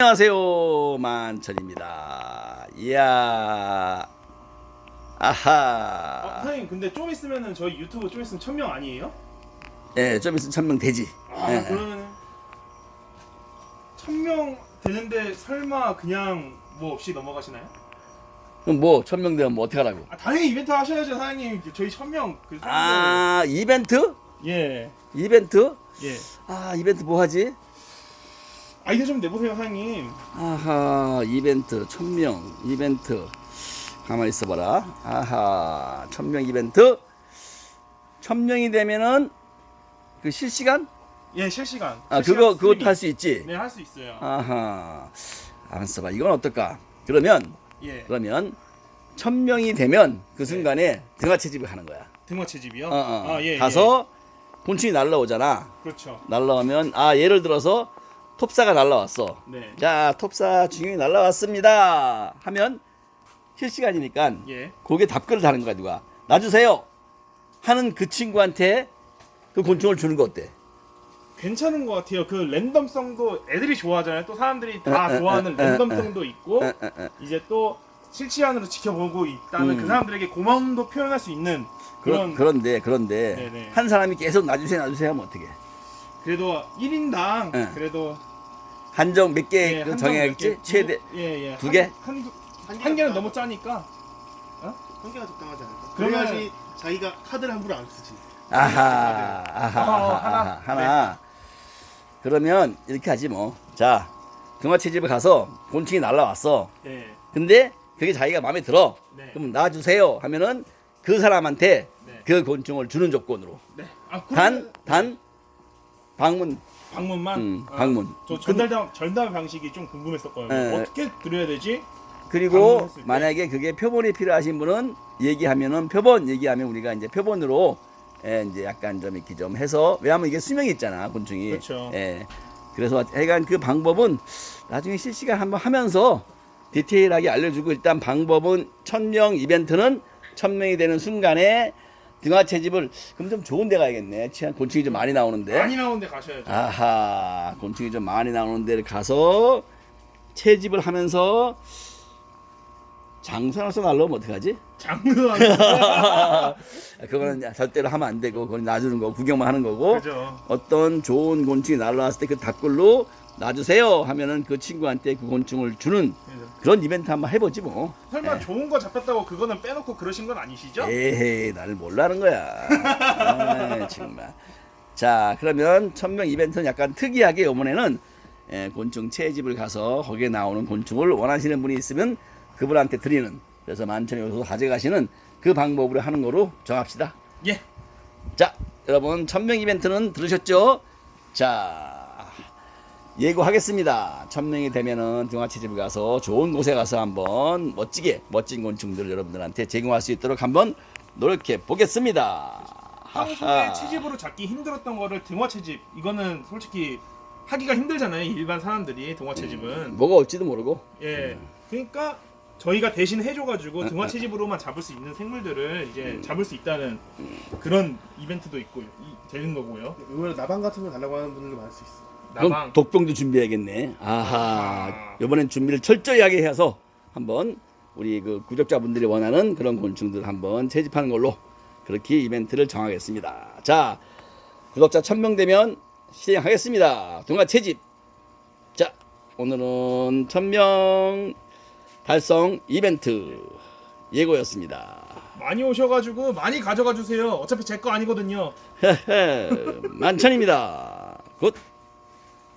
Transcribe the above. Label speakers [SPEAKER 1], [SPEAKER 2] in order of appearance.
[SPEAKER 1] 안녕하세요 만천입니다. 이야.
[SPEAKER 2] 아,
[SPEAKER 1] 아하
[SPEAKER 2] 선생님 근데 좀 있으면은 저희 유튜브 좀 있으면 천명 아니에요?
[SPEAKER 1] 예좀 있으면 천명 되지.
[SPEAKER 2] 아
[SPEAKER 1] 예.
[SPEAKER 2] 그러면은 천명 되는데 설마 그냥 뭐 없이 넘어가시나요?
[SPEAKER 1] 그럼 뭐 천명 되면 뭐 어떻게 하라고?
[SPEAKER 2] 아 당연히 이벤트 하셔야죠 사장님. 저희 천명 그
[SPEAKER 1] 아 이벤트?
[SPEAKER 2] 예.
[SPEAKER 1] 이벤트?
[SPEAKER 2] 예.
[SPEAKER 1] 아 이벤트 뭐 하지
[SPEAKER 2] 아이디어 좀 내보세요 사장님.
[SPEAKER 1] 아하 이벤트 천명 이벤트. 가만히 있어봐라. 아하 천명 이벤트. 천명이 되면은 그 실시간?
[SPEAKER 2] 예 실시간.
[SPEAKER 1] 아 그거 그것도. 할 수 있지?
[SPEAKER 2] 네 할 수 있어요.
[SPEAKER 1] 아하. 알았어 봐. 이건 어떨까? 그러면
[SPEAKER 2] 예.
[SPEAKER 1] 그러면 천 명이 되면 그 순간에 등하 채집을 하는 거야.
[SPEAKER 2] 등화 채집이요?
[SPEAKER 1] 어, 어.
[SPEAKER 2] 아, 예,
[SPEAKER 1] 가서 곤충이 날라오잖아.
[SPEAKER 2] 예. 그렇죠.
[SPEAKER 1] 날라오면 아 예를 들어서 톱사가 날라왔어
[SPEAKER 2] 네
[SPEAKER 1] 자 톱사 중형이 날라왔습니다 하면 실시간이니까
[SPEAKER 2] 예.
[SPEAKER 1] 거기에 답글을 다는 거야 누가 놔주세요 하는 그 친구한테 그 곤충을 주는 거 어때
[SPEAKER 2] 괜찮은 것 같아요. 그 랜덤성도 애들이 좋아하잖아요. 또 사람들이 다
[SPEAKER 1] 에, 에,
[SPEAKER 2] 좋아하는
[SPEAKER 1] 에, 에,
[SPEAKER 2] 랜덤성도 있고
[SPEAKER 1] 에, 에, 에.
[SPEAKER 2] 이제 또 실시간으로 지켜보고 있다는
[SPEAKER 1] 음.
[SPEAKER 2] 그 사람들에게 고마움도 표현할 수 있는
[SPEAKER 1] 그런
[SPEAKER 2] 그런
[SPEAKER 1] 그런데 그런데
[SPEAKER 2] 네네.
[SPEAKER 1] 한 사람이 계속 놔주세요 놔주세요 하면 어떻게
[SPEAKER 2] 그래도 1인당
[SPEAKER 1] 에.
[SPEAKER 2] 그래도
[SPEAKER 1] 한정 몇개
[SPEAKER 2] 예, 한정
[SPEAKER 1] 정해야겠지
[SPEAKER 2] 몇 개,
[SPEAKER 1] 최대
[SPEAKER 2] 두- 예, 예.
[SPEAKER 1] 두
[SPEAKER 2] 한-
[SPEAKER 1] 개?
[SPEAKER 2] 한, 두- 한한 개는 너무 짜니까
[SPEAKER 3] 한 개가 적당하지 않을까?
[SPEAKER 2] 그러면-
[SPEAKER 3] 그래야지 자기가 카드를 함부로 안 쓰지.
[SPEAKER 1] 아하 아하
[SPEAKER 2] 어,
[SPEAKER 1] 아하
[SPEAKER 2] 하나.
[SPEAKER 1] 하나 그러면 이렇게 하지 뭐 자 등화채집을 가서 곤충이 날라왔어
[SPEAKER 2] 예.
[SPEAKER 1] 근데 그게 자기가 마음에 들어
[SPEAKER 2] 네.
[SPEAKER 1] 그럼 놔주세요 하면은 그 사람한테
[SPEAKER 2] 네.
[SPEAKER 1] 그 곤충을 주는 조건으로
[SPEAKER 2] 네. 아,
[SPEAKER 1] 단
[SPEAKER 2] 그러면
[SPEAKER 1] 단 방문
[SPEAKER 2] 방문만
[SPEAKER 1] 음,
[SPEAKER 2] 아,
[SPEAKER 1] 방문.
[SPEAKER 2] 저 전달 전달 방식이 좀 궁금했었거든요.
[SPEAKER 1] 에.
[SPEAKER 2] 어떻게 드려야 되지?
[SPEAKER 1] 그리고
[SPEAKER 2] 방문했을 때.
[SPEAKER 1] 만약에 그게 표본이 필요하신 분은 얘기하면은 표본 얘기하면 우리가 이제 표본으로 예, 이제 약간 좀 이렇게 좀 해서 왜냐하면 이게 수명이 있잖아 곤충이
[SPEAKER 2] 그렇죠.
[SPEAKER 1] 예. 그래서 하여간 그 방법은 나중에 실시간 한번 하면서 디테일하게 알려주고 일단 방법은 천명 이벤트는 천명이 되는 순간에 등화 채집을 그럼 좀 좋은 데 가야겠네 치안 곤충이 좀 많이 나오는데
[SPEAKER 2] 많이 나오는 데 가셔야죠.
[SPEAKER 1] 아하 곤충이 좀 많이 나오는 데를 가서 채집을 하면서 장선에서 날라오면 어떡하지?
[SPEAKER 2] 장르하는
[SPEAKER 1] 그거는 절대로 하면 안 되고 그건 놔주는 거고 구경만 하는 거고
[SPEAKER 2] 그죠.
[SPEAKER 1] 어떤 좋은 곤충이 날라왔을 때그 답글로 놔주세요 하면은 그 친구한테 그 곤충을 주는 그런 이벤트 한번 해보지 뭐
[SPEAKER 2] 설마
[SPEAKER 1] 예.
[SPEAKER 2] 좋은 거 잡혔다고 그거는 빼놓고 그러신 건 아니시죠?
[SPEAKER 1] 에헤이 나를 몰라는 거야 아, 정말 자 그러면 천명 이벤트는 약간 특이하게 이번에는 예, 곤충 채집을 가서 거기에 나오는 곤충을 원하시는 분이 있으면 그분한테 드리는 그래서 만천에 오셔서 가져가시는 그 방법으로 하는 거로 정합시다
[SPEAKER 2] 예.
[SPEAKER 1] 자 여러분 천명 이벤트는 들으셨죠 자 예고하겠습니다. 천명이 되면은 등화채집을 가서 좋은 곳에 가서 한번 멋지게 멋진 곤충들을 여러분들한테 제공할 수 있도록 한번 노력해 보겠습니다.
[SPEAKER 2] 평소에. 채집으로 잡기 힘들었던 거를 등화 채집. 이거는 솔직히 하기가 힘들잖아요 일반 사람들이 동화 채집은.
[SPEAKER 1] 뭐가 올지도 모르고.
[SPEAKER 2] 예. 그러니까 저희가 대신 해줘가지고
[SPEAKER 1] 아,
[SPEAKER 2] 등화
[SPEAKER 1] 아.
[SPEAKER 2] 채집으로만 잡을 수 있는 생물들을 이제 잡을 수 있다는 그런 이벤트도 있고 이- 되는 거고요.
[SPEAKER 3] 의외로 나방 같은 거 달라고 하는 분들도 많을 수 있어.
[SPEAKER 1] 그럼 독병도 준비해야겠네 아하
[SPEAKER 2] 아하.
[SPEAKER 1] 이번엔 준비를 철저히 하게 해서 한번 우리 그 구독자분들이 원하는 그런 곤충들 한번 채집하는 걸로 그렇게 이벤트를 정하겠습니다. 자, 구독자 1000명 되면 시행하겠습니다. 동화 채집. 자, 오늘은 1000명 달성 이벤트 예고였습니다.
[SPEAKER 2] 많이 오셔가지고 많이 가져가 주세요 어차피 제 거 아니거든요
[SPEAKER 1] 헤헤, 만천입니다. 굿.